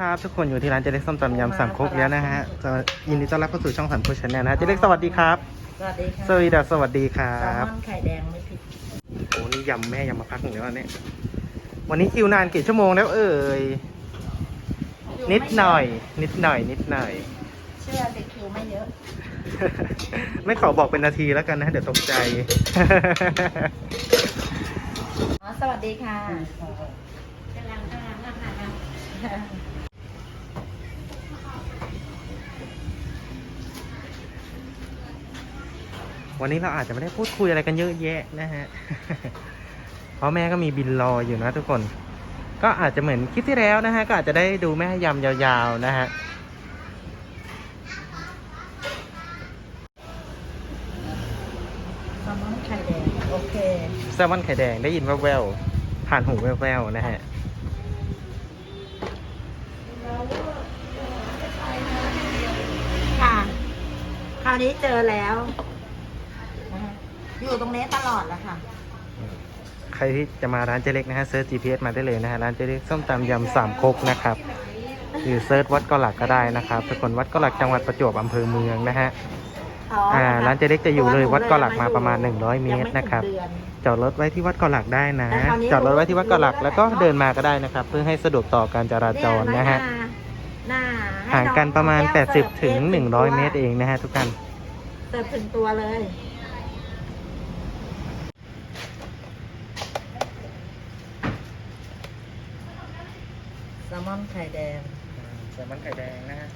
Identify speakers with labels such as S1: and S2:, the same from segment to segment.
S1: วัสดีครับ ทุกคนอยู่ที่ร้านเจเล็กส้มตำยำสามครกแล้วนะฮะจะยินดีต้อนรับเข้าสู่ช่องสามครกชาแนลนะฮะเจเล็กสวัสดีครับ
S2: สวัสดีค่ะ
S1: สวีดัสสวัสดีครั
S2: แซล
S1: บ
S2: มอนไข่แดงไม่ผิด
S1: โอ้นี่ยำแม่ยำมาพักหนึ่งแล้วเนี่ยวันนี้คิวนานกี่ชั่วโมงแล้วเอ่ย นิดหน่อย นิดหน่อย นิดหน่อย
S2: เชื่อแต่คิวไม่เยอะ
S1: ไม่ขอบอกเป็นนาทีแล้วกันนะ เดี๋ยวตกใจ
S2: อ๋อสวัสดีค่ะ
S3: กำลังกำลังอะค่ะ
S1: วันนี้เราอาจจะไม่ได้พูดคุยอะไรกันเยอะแยะนะฮะ เพราะแม่ก็มีบินรออยู่นะทุกคน ก็อาจจะเหมือนคลิปที่แล้วนะฮะ ก็อาจจะได้ดูแม่ยำยาวๆนะฮะ
S2: แซลมอนไข่แดงโอเค
S1: แซลมอนไข่แดงได้ยินแววๆผ่านหูแววๆนะฮะ
S2: ค่ะ คราวนี้เจอแล้วนะคะ อยู่ตรงนี้ตลอดแหละค่ะ
S1: ใครที่จะมาร้านเจเล็กนะฮะเซิร์ช GPS มาได้เลยนะฮะร้านเจเล็กส้มตำยำสามครกนะครับหรือเซิร์ชวัดเกาหลักก็ได้นะครับสกลวัดเกาหลักจังหวัดประจวบอำเภอเมืองนะฮะอ่าร้านเจเล็กจะอยู่เลยวัดเกาะหลักมาประมาณ 100 เมตรนะครับ
S2: ยังไม่ถึงเดือน
S1: จอดรถไว้ที่วัดเกาะหลักได้นะ
S2: แต่คราวนี้
S1: จอดรถไว้ที่วัดเกาะหลักแล้วก็เดินมาก็ได้นะครับ เพื่อให้สะดวกต่อการจราจรนะฮะ
S2: หน้าให้
S1: ห่างกันประมาณ
S2: แก้วเสิร์ฟ
S1: 80 ถึง
S2: เอง
S1: 100 เมตรเองนะฮะทุกท่าน
S2: เสิร์ฟถึงตัวเลย แซลมอนไข่แดง
S1: แซลมอนไข่แดงนะฮะ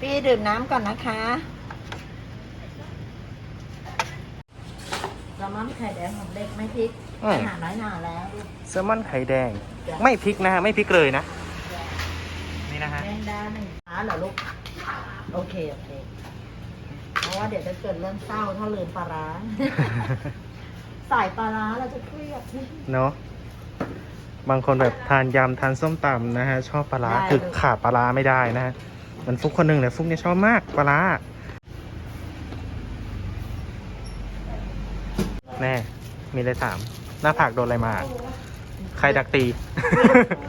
S2: พี่ดื่มน้ำก่อนนะคะ แซลมอนไข่แดงของเด็กไม่พริกอาหารน้อยหนาแล้วลูก
S1: แซลมอนไข่แดง ไม่พริกนะฮะ ไม่พริกเลยนะ นี่นะฮะ
S2: แมงดาหนึ่งขาเหรอลูก โอเค โอเคเพราะ ว่าเดี๋ยวจะเกิดเรื่องเศร้าถ้าลืมปลาร้าใส่ปลาร้าเราจะเครียด
S1: เนาะบางคนแบบทานยำทานส้มตำนะฮะ ชอบปลาร้า
S2: ได้
S1: คือ
S2: เลย
S1: ขาดปลาร้าไม่ได้นะฮะเหมันฟุกคนหนึ่งเลยฟุกเนี่ยชอบมากปลาร้าแน่มีอะไรถาม หน้าผากโดนอะไรมา ใครดักตี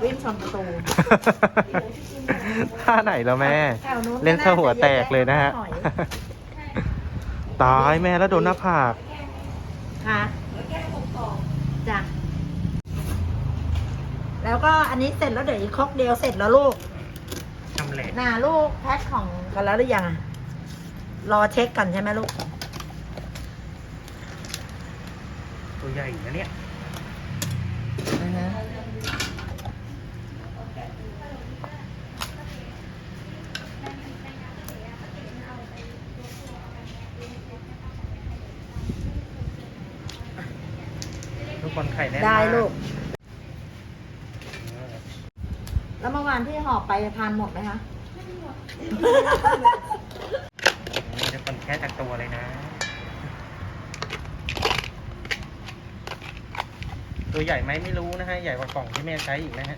S2: วิ่งชนประตู
S1: ท่าไหนแล้วแม่
S2: แถวนู้น
S1: เล่นซะหัวแตกเลยนะฮะ
S2: หอย
S1: ตายแม่แล้วโดนหน้าผาก
S2: ค่ะจ้ะแล้วก็อันนี้เสร็จแล้วเดี๋ยวอีกครกเดียวเสร็จแล้วลูก
S1: ชำแหละ
S2: น่าลูกแพ็คของกันแล้วหรือยังอะรอเช็คกันใช่ไหมลูก
S1: ตัวใหญ่นะเนี่ย
S2: อือฮะ
S1: ทุกคน ไข่แน่น
S2: ได้
S1: มาก
S2: ลูก แล้วเมื่อวานที่หอบไปทานหมดไหมคะ
S1: นี่ทุกคนแค่จากตัวเลยนะ ตัวใหญ่ไหมไม่รู้นะฮะ ใหญ่กว่ากล่องที่แม่ใช้อีกนะฮะ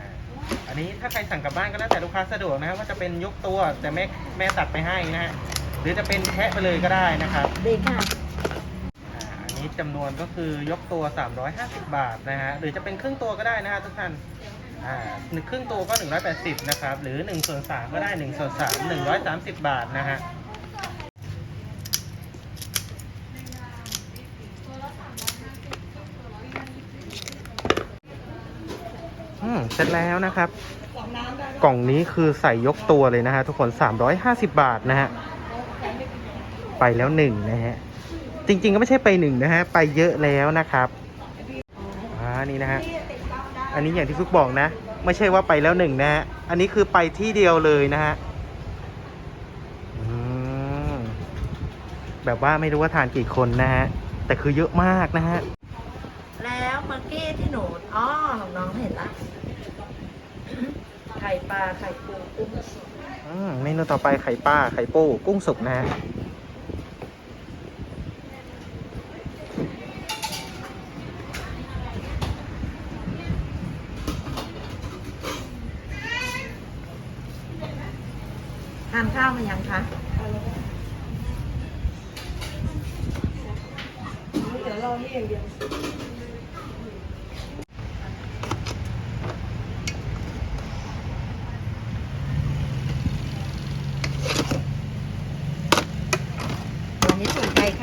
S1: อ่าอั นนี้ถ้าใครสั่งกลับบ้านก็แล้วแต่ลูกค้าสะดวกนะครับว่าจะเป็นยกตัวแต่แม่แม่ตัดไปให้นะฮะหรือจะเป็นแทะไปเลยก็ได้นะครับ
S2: ดีค่ะ
S1: อ่าอันนี้จำนวนก็คือยกตัว 350 บาทนะฮะหรือจะเป็นครึ่งตัวก็ได้นะฮะทุกท่านอ่าหนึ่งครึ่งตัวก็ 180นะครับหรือ1ส่วน3ก็ได้1ส่วน3 130 บาทนะฮะ อืม เส ร็จแล้วนะครับ กล่องนี้คือใส่ยกตัวเลยนะฮะทุกคน 350 บาทนะฮะ ไปแล้วหนึ่งนะฮะ จริง ๆ ก็ไม่ใช่ไปหนึ่งนะฮะ ไปเยอะแล้วนะครับอ่านี่นะฮะ อันนี้อย่างที่ฟุกบอกนะ ไม่ใช่ว่าไปแล้วหนึ่งนะฮะ อันนี้คือไปที่เดียวเลยนะฮะแบบว่าไม่รู้ว่าทานกี่คนนะฮะ แต่คือเยอะมากนะฮะ
S2: แล้วเมื่อกี้ที่หนูอ๋อของน้องเห็นละ ไข่ปลาไข่ปูกุ้ง
S1: เมนูต่อไปไข่ปลาไข่ปูกุ้งสุกนะฮะ
S2: ทานข้าวมายังคะ
S3: เดี๋ยวรอนี่อย่างเดียว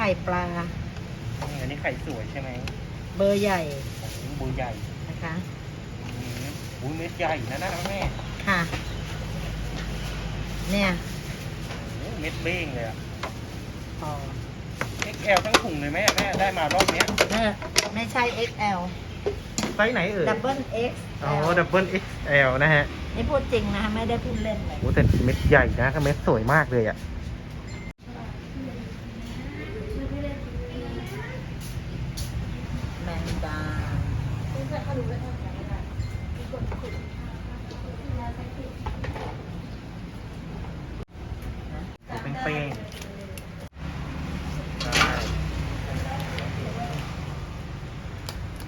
S2: ข่ปลา
S1: อันนี้ไข่สวยใช่ไหม
S2: เบอร์ใหญ่
S1: บูใหญ่
S2: นะคะ
S1: บูเม็ดใหญ่นะนะแม่
S2: ค่ะ เนี่ย
S1: เม็ดเบ้งเลยอะ
S2: พอ
S1: XL ทั้งถุงเลยแม่แม่ได้มารอบเนี้ย
S2: เออไม่ใช่ XL
S1: ไซส์ไหนเอ่ย
S2: Double X
S1: อ๋อดับเบิล XL นะฮะ
S2: นี่พูดจริงนะคะไม่ได้พูดเล่นเลย
S1: โอ้แต่เม็ดใหญ่นะเม็ดสวยมากเลยอะ
S2: แมงดา
S1: เป็นเป้งใช่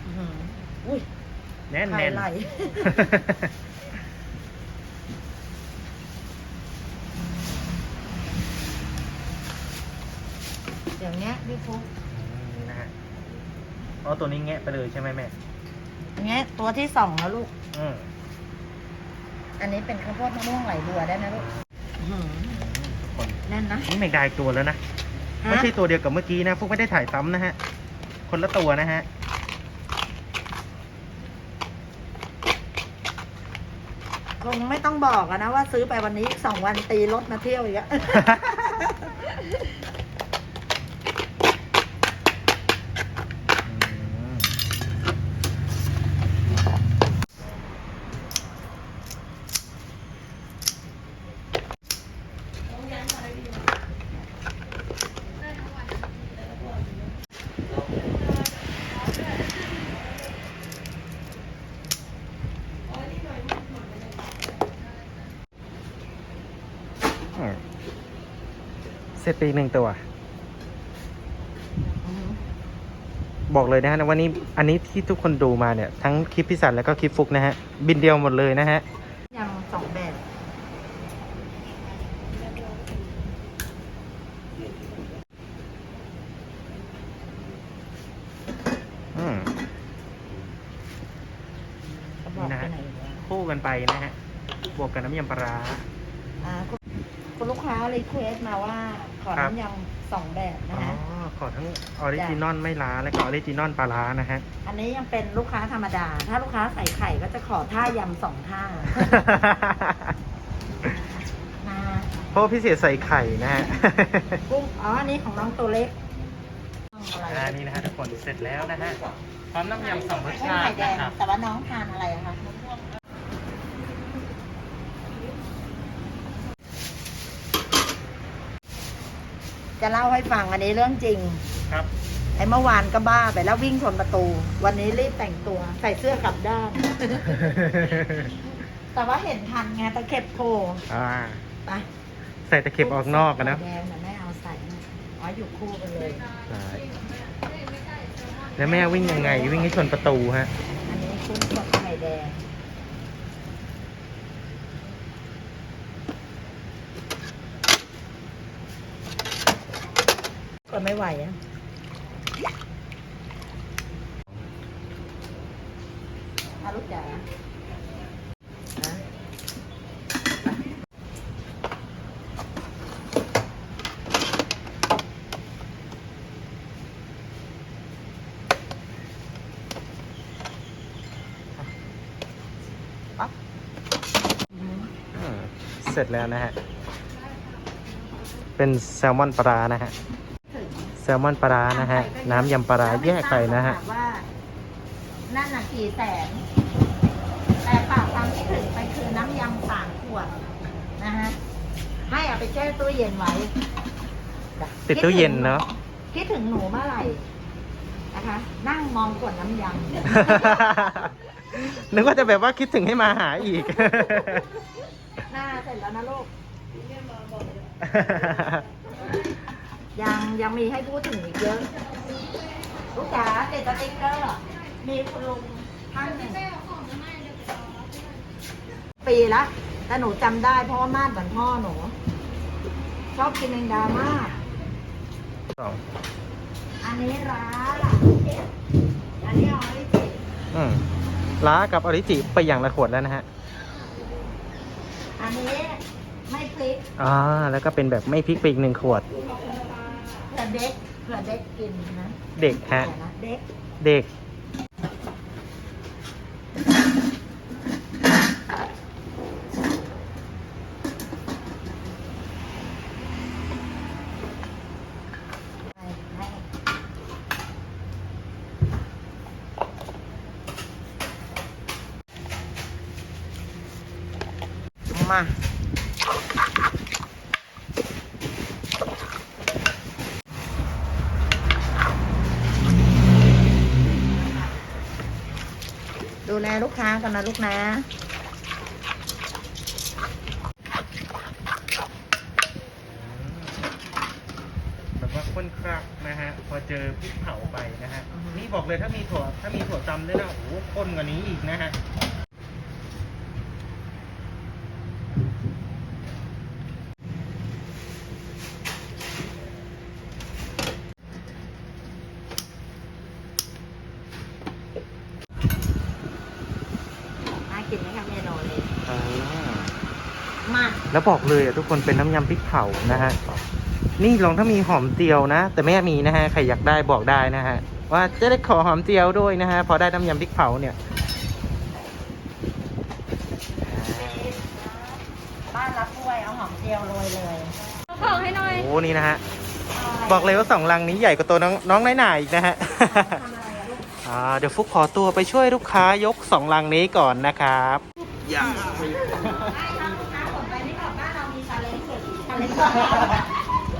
S2: อื้อหืออุ้ย
S1: แน่น
S2: ไข่
S1: แน่น
S2: ไหลอย่างเงี้ยพี่ฟุ๊ก
S1: นี่นะฮะอ๋อตัวนี้แงะไปเลยใช่ไหมแม่
S2: อย่างเงี้ยตัวที่สองแล้วลูก
S1: อืม
S2: อันนี้เป็นข้าวโพดมะม่วงไหลบัวได้ไหมลูกอื้อหือ
S1: คน
S2: แน่นนะ
S1: นี่แมงดาอีกตัวแล้วนะ ไม่ใช่ตัวเดียวกับเมื่อกี้นะพวกไม่ได้ถ่ายซ้ำนะฮะ คนละตัวนะฮะ
S2: คงไม่ต้องบอกอะนะว่าซื้อไปวันนี้อีกสองวันตีรถมาเที่ยวอีกอะ
S1: อืม อืมเส ร็จไปอีกหนึ่งตัว บอกเลยนะฮะวันนี้อันนี้ที่ทุกคนดูมาเนี่ย ทั้งคลิปพิสันแล้วก็คลิปฟุกนะฮะ บินเดียวหมดเลยนะฮะ
S2: ยำสองแบบ
S1: อืม
S2: กระบอกไปไหนอีกวะ
S1: คู่กันไปนะฮะบวกกับน้ำยำปลาร้า
S2: อ่าคุณคุณลูกค้ารีเควสมาว่าข อ
S1: ครับ
S2: น้ำยำสองแบบนะ
S1: อ๋อ
S2: ฮะ
S1: ขอทั้งออริจินอลไม่ล้าและก็ออริจินอลปลาร้านะฮะ
S2: อันนี้ยังเป็นลูกค้าธรรมดา ถ้าลูกค้าใส่ไข่ก็จะขอท่ายำสองท่านะ
S1: เพราะว่าพิเศษใส่ไข่นะฮะ
S2: กุ้ง อ๋อ อันนี้ของน้องตัวเล็กอะไร
S1: อ่านี่นะฮะทุกคนเสร็จแล้วนะฮะพร้อมน้ำยำสองรส
S2: กุ้ง
S1: ชา
S2: ไข่
S1: ติ
S2: แดง
S1: นะครับ
S2: แต่ว่าน้องทานอะไรอะคะ จะเล่าให้ฟังอันนี้เรื่องจริง
S1: ครับ
S2: ไอ้เมื่อวานก็บ้าไปแล้ววิ่งชนประตู วันนี้รีบแต่งตัวใส่เสื้อกลับด้าน แต่ว่าเห็นทันไงตะเข็บโผล่
S1: อ่า
S2: ไป
S1: ใส่ตะเข็บออกนอกกันนะ
S2: แดงน่ะแม่เอาใส่นะอ๋ออยู่คู่กันเลย
S1: ใช่แล้วแม่วิ่งยังไง วิ่งให้ชนประตูฮะ
S2: อันนี้กุ้งสดไข่แดง ก็ไม่ไหวอะอาลูกจ๋านะ
S1: อืมเสร็จแล้วนะฮะ เป็นแซลมอนปลาร้านะฮะ
S2: ถึง
S1: แซ ลมอนปลาร้านะฮะ น้ำยำปลาร้าแยกไปนะฮะ
S2: ว่านั่นน่ะกี่แสน แต่ฝากความคิดถึงไปคือน้ำยำสามขวดนะฮะ ให้เอาไปแช่ตู้เย็นไว้
S1: ติดตู้เย็นเนาะ
S2: คิดถึงหนูเมื่อไหร่นะคะ นั่งมองขวดน้ำยำ
S1: นึกว่าจะแบบว่าคิดถึงให้มาหาอีก
S2: หน้าเสร็จแล้วนะลูก ยังยังมีให้พูดถึงอีกเยอะลูกจ๋าติดสติ๊กเกอร์มีคุณลุงท่านหนึ่งปีละแต่หนูจำได้เพราะว่ามาดเหมือนพ่อหนู ชอบกินแมงดามาก
S1: สอง
S2: อันนี้ร้าอันนี้ออริจิ
S1: อืมล้ากับออริจิไปอย่างละขวดแล้วนะฮะ
S2: อันนี้ไม่พลิก
S1: อ่า แล้วก็เป็นแบบไม่พริกไปอีกหนึ่งขวด
S2: เผื่อเด็กเผื่อเด็กกินนะ
S1: เด็กฮะ
S2: เดี๋ยวนะเด็ก
S1: เด็ก
S2: ให้ให้มา แลลูกค้ากันนะลูกนะ
S1: แบบว่าข้นครักนะฮะ พอเจอพริกเผาไปนะฮะ นี่บอกเลยถ้ามีถั่วถ้ามีถั่วตำด้วยนะโอ้โหข้นกว่านี้อีกนะฮะ
S2: น่ากินไหมคะเมนูนี้
S1: อ่า
S2: มา
S1: แล้วบอกเลยอะทุกคนเป็นน้ำยำพริกเผานะฮะนี่ลองถ้ามีหอมเจียวนะ แต่แม่มีนะฮะใครอยากได้บอกได้นะฮะว่าจะได้ขอหอมเจียวด้วยนะฮะพอได้น้ำยำพริกเผาเนี่ย
S2: บ้านรับถ้วยเอาหอมเจียวโรยเลย
S3: เอาของให้หน่อย
S1: โอ้นี่นะฮะบอกเลยว่าสองลังนี้ใหญ่กว่าตัวน้องน้องน้อยหน่าอีกนะฮะ
S2: ทำอะไรอะลูก
S1: อ่าเดี๋ยวฟุกขอตัวไปช่วยลูกค้ายกสองลังนี้ก่อนนะครับอย่า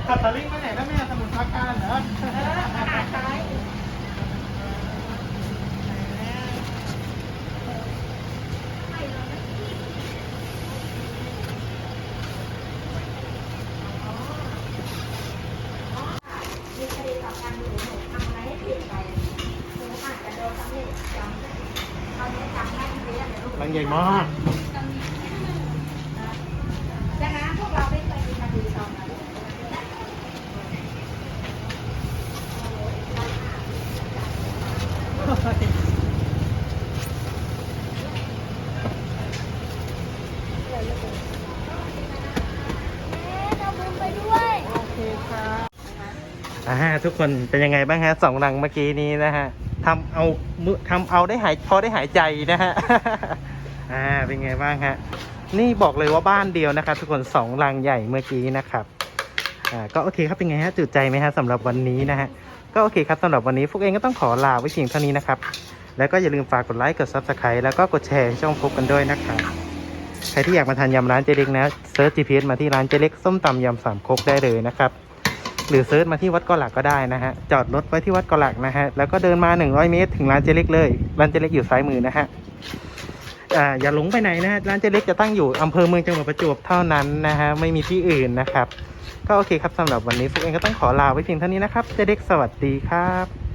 S1: ขับตะลิงไปไหนนะแม่สมุนปราการเหรอ
S2: เออขาดใช้มีคดีกับการหนูหนูทำอะไรให้ผิดไปหนูอาจจะโดนตำหนิจำตอนนี้จำได้เรียนเลยลูก
S1: ลังใหญ่มาก
S2: ดังนั้นพวกเราไม่เคยมีคดีตอนนั้น
S1: อ่าทุกคนเป็นยังไงบ้างฮะสองลังเมื่อกี้นี้นะฮะทำเอามือทำเอาได้หายพอได้หายใจนะฮะอ่าเป็นไงบ้างฮะนี่บอกเลยว่าบ้านเดียวนะครับทุกคนสองลังใหญ่เมื่อกี้นะครับอ่าก็โอเคครับเป็นไงฮะจุใจไหมฮะสำหรับวันนี้นะฮะก็โอเคครับสำหรับวันนี้พวกเองก็ต้องขอลาไว้เพียงเท่านี้นะครับแล้วก็อย่าลืมฝากกดไลค์กด subscribe แล้วก็กดแชร์ช่องพบกันด้วยนะครับใครที่อยากมาทานยำร้านเจเล็กนะเซิร์ช GPS มาที่ร้านเจเล็กส้มตำยำสามคกได้เลยนะครับ หรือเซิร์ชมาที่วัดกอหลักก็ได้นะฮะ จอดรถไว้ที่วัดกอหลักนะฮะ แล้วก็เดินมา 100 เมตร ถึงร้านเจเล็กเลย ร้านเจเล็กอยู่ซ้ายมือนะฮะอ่าอย่าหลงไปไหนนะฮะ ร้านเจเล็กจะตั้งอยู่อำเภอเมืองจังหวัดประจวบเท่านั้นนะฮะ ไม่มีที่อื่นนะครับ ก็โอเคครับสำหรับวันนี้ฟุกเองก็ต้องขอลาไว้เพียงเท่านี้นะครับ เจเล็กสวัสดีครับ